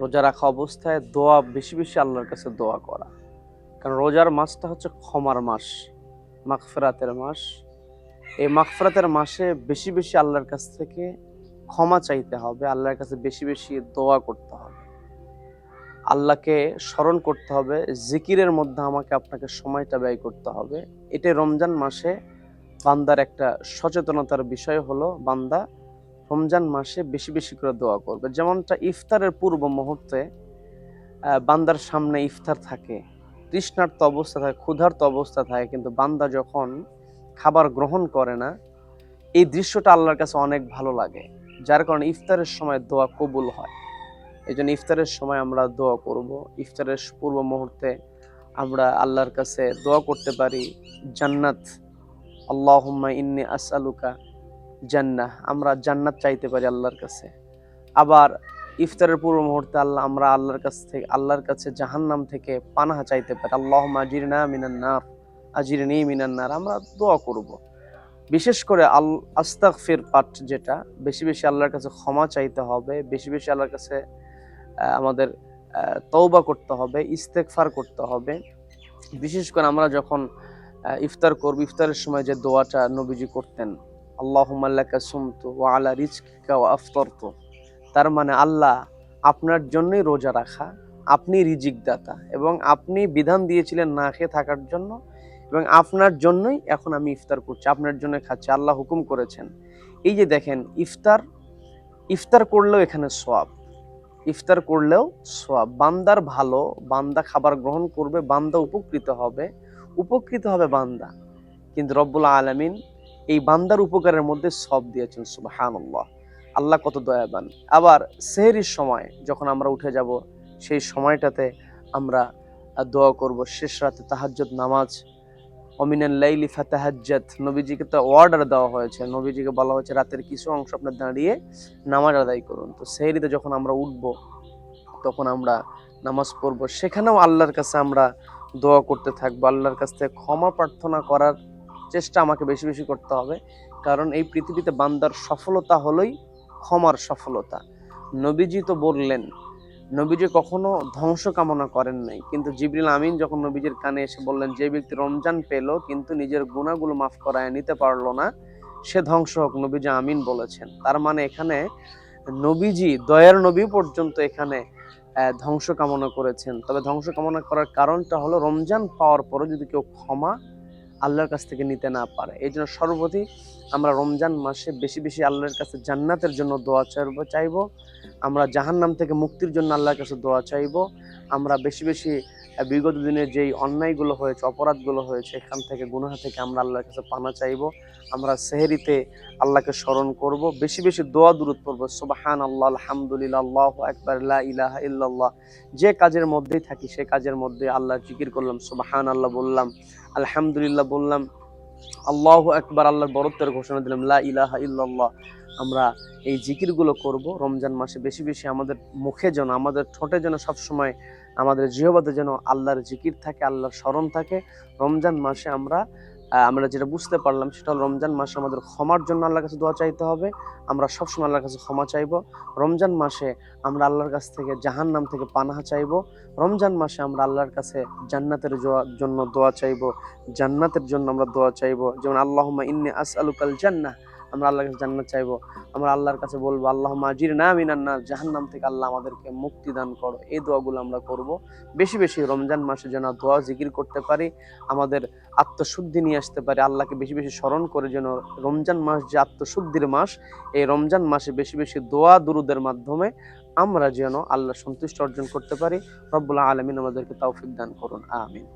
রোজা রাখা অবস্থায় দোয়া, বেশি বেশি আল্লাহর কাছে দোয়া করা। কারণ রোজার মাসটা হচ্ছে ক্ষমার মাস, মাগফিরাতের মাস। এই মাগফিরাতের মাসে বেশি বেশি আল্লাহর কাছ থেকে ক্ষমা চাইতে হবে, আল্লাহর কাছে বেশি বেশি দোয়া করতে হবে। আল্লাহকে স্মরণ করতে হবে, জিকিরের মধ্যে আমাকে আপনাকে সময়টা ব্যয় করতে হবে। এটা রমজান মাসে বান্দার একটা সচেতনতার বিষয় হলো, বান্দা রমজান মাসে বেশি বেশি করে দোয়া করবে। যেমনটা ইফতারের পূর্ব মুহূর্তে বান্দার সামনে ইফতার থাকে, তৃষ্ণার্ত অবস্থা থাকে, ক্ষুধার্ত অবস্থা থাকে, কিন্তু বান্দা যখন খাবার গ্রহণ করে না, এই দৃশ্যটা আল্লাহর কাছে অনেক ভালো লাগে। যার কারণে ইফতারের সময় দোয়া কবুল হয়। এই জন্য ইফতারের সময় আমরা দোয়া করব। ইফতারের পূর্ব মুহূর্তে আমরা আল্লাহর কাছে দোয়া করতে পারি, জান্নাত, আল্লাহুম্মা ইন্নি আসআলুকা জান্নাহ, আমরা জান্নাত চাইতে পারি আল্লাহর কাছে। আবার ইফতারের পূর্ব মুহূর্তে আল্লাহ, আমরা আল্লাহর কাছ থেকে, আল্লাহর কাছে জাহান্নাম থেকে পানাহা চাইতে পারি। আল্লাহুম্মা আজিরনা মিনান নার, আজিরনি মিনান নার, আমরা দোয়া করব। বিশেষ করে আল, আস্তাগফির পাঠ যেটা, বেশি বেশি আল্লাহর কাছে ক্ষমা চাইতে হবে, বেশি বেশি আল্লাহর কাছে আমাদের তওবা করতে হবে, ইস্তেগফার করতে হবে। বিশেষ করে আমরা যখন ইফতার করব, ইফতারের সময় যে দোয়াটা নবীজি করতেন আল্লাহুম্মা লাকা সুমতু ওয়া আলা রিজকিকা ওয়া আফতারতু। তার মানে আল্লাহ আপনার জন্যই রোজা রাখা, আপনি রিজিক দাতা এবং আপনি বিধান দিয়েছিলেন না খেয়ে থাকার জন্য এবং আপনার জন্যই এখন আমি ইফতার করছি, আপনার জন্য খাচ্ছি, আল্লাহ হুকুম করেছেন। এই যে দেখেন, ইফতার ইফতার করলেও এখানে সোয়াব ইফতার করলেও সোয়াব বান্দার ভালো, বান্দা খাবার গ্রহণ করবে, বান্দা উপকৃত হবে উপকৃত হবে বান্দা। কিন্তু রব্বুল আলামিন এই বান্দার উপকারের মধ্যে সব দিয়েছেন, সুবহানাল্লাহ। আল্লাহ কত দয়াবান। আবার সেহরির সময় যখন আমরা উঠে যাব, সেই সময়টাতে আমরা দোয়া করব, শেষ রাতে তাহাজ্জুদ নামাজ, অমিনাল লাইলি ফাতাহাজ্জাত, নবীজিকে তো অর্ডার দেওয়া হয়েছে, নবীজিকে বলা হয়েছে রাতের কিছু অংশ আপনার দাঁড়িয়ে নামাজ আদায় করুন। তো সেহরিতে যখন আমরা উঠব, তখন আমরা নামাজ পড়ব। সেখানেও আল্লাহর কাছে আমরা দোয়া করতে থাকব, আল্লাহর কাছ থেকে ক্ষমা প্রার্থনা করার চেষ্টা আমাকে বেশি বেশি করতে হবে। কারণ এই পৃথিবীতে বান্দার সফলতা হলোই ক্ষমার সফলতা। নবীজি তো বললেন, নবীজি কখনো ধ্বংস কামনা করেন নাই। কিন্তু জিবরিল আমিন যখন নবীজির কানে এসে বললেন, যে ব্যক্তি রমজান পেল, কিন্তু নিজের গুণাগুলো মাফ করায় নিতে পারল না, সে ধ্বংস হোক, নবীজি আমিন বলেছেন। তার মানে এখানে নবীজি, দয়ার নবী পর্যন্ত এখানে ধ্বংস কামনা করেছেন। তবে ধ্বংস কামনা করার কারণটা হলো, রমজান পাওয়ার পরও যদি কেউ ক্ষমা আল্লাহর কাছ থেকে নিতে না পারে। এই জন্য সর্বপ্রতি আমরা রমজান মাসে বেশি বেশি আল্লাহর কাছে জান্নাতের জন্য দোয়া চাইব চাইব। আমরা জাহান্নাম থেকে মুক্তির জন্য আল্লাহর কাছে দোয়া চাইব। আমরা বেশি বেশি বিগত দিনে যেই অন্যায়গুলো হয়েছে, অপরাধগুলো হয়েছে, এখান থেকে, গুনাহ থেকে আমরা আল্লাহর কাছে পানা চাইব। আমরা সেহেরিতে আল্লাহকে স্মরণ করব। বেশি বেশি দোয়া দূরত পড়ব। সুবাহান আল্লাহ আলহামদুলিল্লাহ আল্লাহ একবার ইলাহ ইল্লাল্লাহ। যে কাজের মধ্যেই থাকি, সে কাজের মধ্যে আল্লাহ জিকির করলাম সুবাহান আল্লাহ বললাম, আলহামদুলিল্লাহ বললাম, আল্লাহ একবার আল্লাহর বরত্বের ঘোষণা দিলাম, লা ইলাহা ইল্লাল্লাহ। আমরা এই জিকিরগুলো করব। রমজান মাসে বেশি বেশি আমাদের মুখে যেন, আমাদের ঠোঁটে যেন সবসময় আমাদের জিহবাদে যেন আল্লাহর জিকির থাকে, আল্লাহর স্মরণ থাকে। রমজান মাসে আমরা আমরা যেটা বুঝতে পারলাম সেটা হলো রমজান মাসে আমাদের ক্ষমার জন্য আল্লাহর কাছে দোয়া চাইতে হবে। আমরা সবসময় আল্লাহর কাছে ক্ষমা চাইব। রমজান মাসে আমরা আল্লাহর কাছ থেকে জাহান্নাম থেকে পানাহা চাইব। রমজান মাসে আমরা আল্লাহর কাছে জান্নাতের জন্য দোয়া চাইব। জান্নাতের জন্য আমরা দোয়া চাইব। যেমন, আল্লাহুম্মা ইন্নি আসআলুকাল জান্নাহ। আমরা আল্লাহর কাছে জান্নাত চাইব। আমরা আল্লাহর কাছে বলব, আল্লাহুম্মা আজিরনা মিনান নার জাহান্নাম থেকে আল্লাহ আমাদেরকে মুক্তি দান করো। এই দোয়াগুলো আমরা করব। বেশি বেশি রমজান মাসে যেন দোয়া জিকির করতে পারি, আমাদের আত্মশুদ্ধি নিয়ে আসতে পারি, আল্লাহকে বেশি বেশি স্মরণ করে যেন রমজান মাস যে আত্মশুদ্ধির মাস, এই রমজান মাসে বেশি বেশি দোয়া দুরুদের মাধ্যমে আমরা যেন আল্লাহ সন্তুষ্ট অর্জন করতে পারি। রব্বুল আলমিন আমাদেরকে তৌফিক দান করুন, আমিন।